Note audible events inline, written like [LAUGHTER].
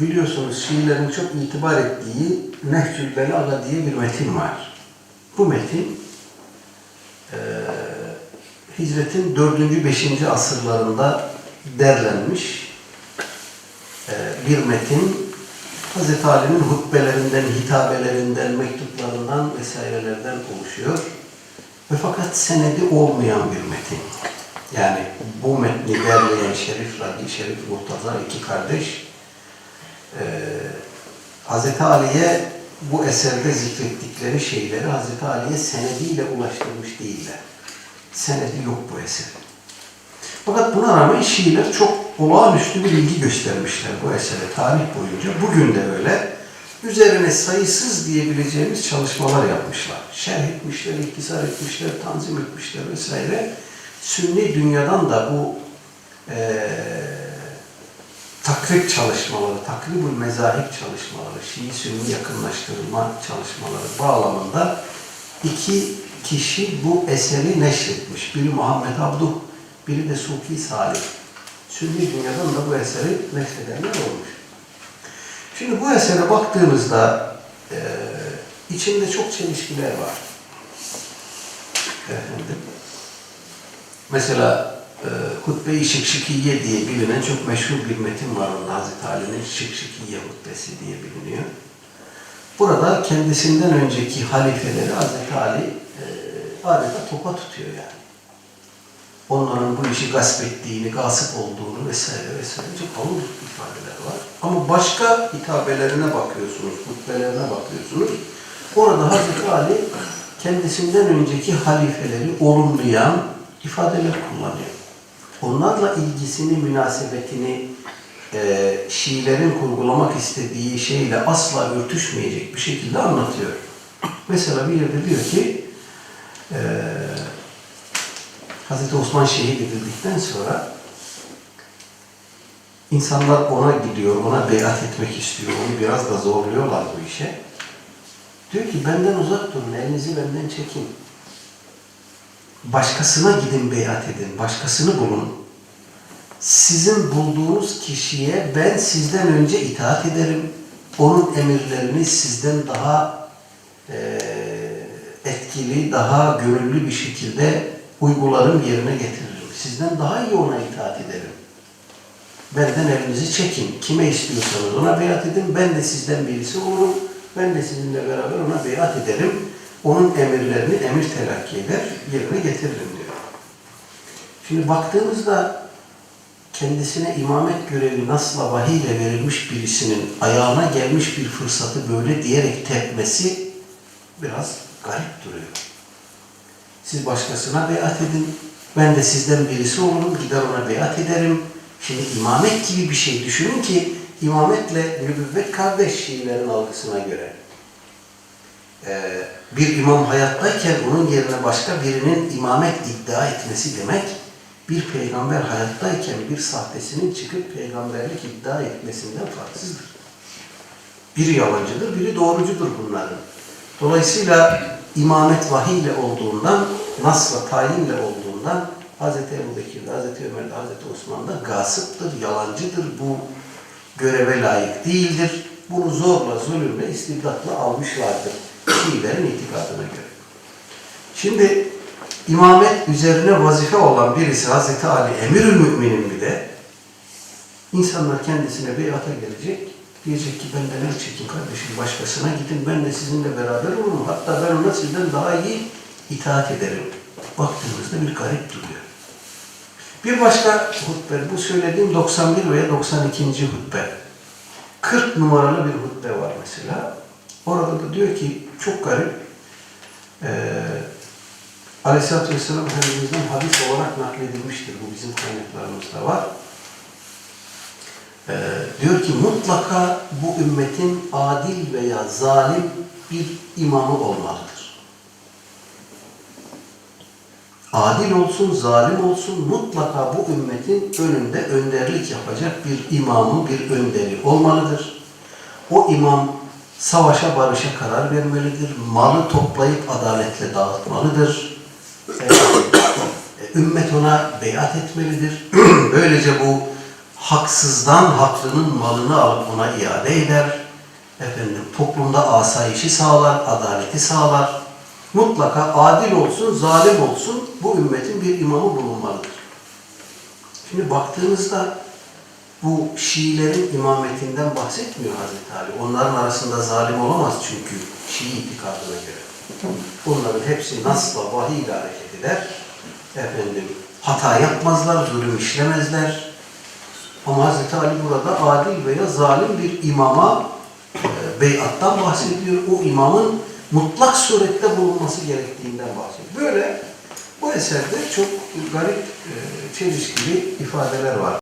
biliyorsunuz Şiilerin çok itibar ettiği Nehcül Belaga diye bir metin var. Bu metin eee Hicretin 4. 5. asırlarında derlenmiş eee, bir metin. Hz. Ali'nin hutbelerinden, hitabelerinden, mektuplarından vesairelerden oluşuyor. Ve fakat senedi olmayan bir metin. Yani bu metni derleyen Şerif Radi, Şerif Murtaza iki kardeş eee Hz. Ali'ye bu eserde zikrettikleri şeyleri Hz. Ali'ye senediyle ulaştırmış değiller. Senedi yok bu eserin. Fakat buna rağmen Şiiler çok olağanüstü bir ilgi göstermişler bu esere tarih boyunca. Bugün de öyle. Üzerine sayısız diyebileceğimiz çalışmalar yapmışlar. Şerh etmişler, iktisar etmişler, tanzim etmişler vesaire. Sünni dünyadan da bu eee takrib çalışmaları, takribül mezahip çalışmaları, Şii Sünni yakınlaştırma çalışmaları bağlamında iki kişi bu eseri neşretmiş. Biri Muhammed Abduh, biri de Sufi Salih. Sünni dünyadan da bu eseri neşredenler olmuş. Şimdi bu esere baktığımızda eee içinde çok çelişkiler var. Efendim. Mesela e, Hutbe-i Şıkşikiye diye bilinen çok meşhur bir metin var onun Hazreti Ali'nin Şıkşikiye hutbesi diye biliniyor. Burada kendisinden önceki halifeleri Hazreti Ali e, adeta topa tutuyor yani. Onların bu işi gasp ettiğini, gasip olduğunu vesaire vesaire çok ağır ifadeler var. Ama başka hitabelerine bakıyorsunuz, hutbelerine bakıyorsunuz. Orada Hazreti Ali kendisinden önceki halifeleri olumlayan ifadeler kullanıyor. Onlarla ilgisini, münasebetini e, Şiilerin kurgulamak istediği şeyle asla örtüşmeyecek bir şekilde anlatıyor. Mesela bir yerde diyor ki e, Hazreti Osman şehit edildikten sonra insanlar ona gidiyor, ona beyat etmek istiyor, onu biraz da zorluyorlar bu işe. Diyor ki benden uzak durun, elinizi benden çekin. Başkasına gidin beyat edin, başkasını bulun. Sizin bulduğunuz kişiye ben sizden önce itaat ederim. Onun emirlerini sizden daha eee, etkili, daha gönüllü bir şekilde uygularım, yerine getiririm. Sizden daha iyi ona itaat ederim. Benden elinizi çekin. Kime istiyorsanız ona beyat edin. Ben de sizden birisi olurum. Ben de sizinle beraber ona beyat ederim. Onun emirlerini emir telakki eder, yerine getiririm diyor. Şimdi baktığımızda kendisine imamet görevi nasla vahiyle verilmiş birisinin ayağına gelmiş bir fırsatı böyle diyerek tepmesi biraz garip duruyor. Siz başkasına beyat edin. Ben de sizden birisi olurum. Gider ona beyat ederim. Şimdi imamet gibi bir şey düşünün ki imametle nübüvvet kardeş Şiilerin algısına göre. Ee, bir imam hayattayken onun yerine başka birinin imamet iddia etmesi demek bir peygamber hayattayken bir sahtesinin çıkıp peygamberlik iddia etmesinden farksızdır. Biri yalancıdır, biri doğrucudur bunların. Dolayısıyla imamet vahiy ile olduğundan, nasla tayinle olduğundan Hz. Ebu Bekir'de, Hz. Ömer'de, Hz. Osman'da gasıptır, yalancıdır, bu göreve layık değildir. Bunu zorla, zulümle, istibdatla almışlardır. Şiilerin itikadına göre. Şimdi imamet üzerine vazife olan birisi Hz. Ali Emirül Müminin bir de insanlar kendisine beyata gelecek. Diyecek ki benden el çekin kardeşim başkasına gidin ben de sizinle beraber olurum. Hatta ben ona sizden daha iyi itaat ederim. Baktığımızda bir garip duruyor. Bir başka hutbe, bu söylediğim 91 veya 92. hutbe. 40 numaralı bir hutbe var mesela. Orada da diyor ki çok garip. Ee, Aleyhisselatü Vesselam Efendimiz'den hadis olarak nakledilmiştir. Bu bizim kaynaklarımızda var. Ee, diyor ki mutlaka bu ümmetin adil veya zalim bir imamı olmalıdır. Adil olsun, zalim olsun mutlaka bu ümmetin önünde önderlik yapacak bir imamı, bir önderi olmalıdır. O imam savaşa barışa karar vermelidir. Malı toplayıp adaletle dağıtmalıdır. Ee, ümmet ona beyat etmelidir. [CLEARS THROAT] Böylece bu haksızdan haklının malını alıp ona iade eder. Efendim toplumda asayişi sağlar, adaleti sağlar. Mutlaka adil olsun, zalim olsun bu ümmetin bir imamı bulunmalıdır. Şimdi baktığınızda bu Şiilerin imametinden bahsetmiyor Hazreti Ali. Onların arasında zalim olamaz çünkü Şii itikadına göre. Onların hepsi nasla vahiy ile hareket eder. Efendim, hata yapmazlar, zulüm işlemezler. Ama Hazreti Ali burada adil veya zalim bir imama e, beyattan bahsediyor. O imamın mutlak surette bulunması gerektiğinden bahsediyor. Böyle bu eserde çok garip, e, çelişkili ifadeler var.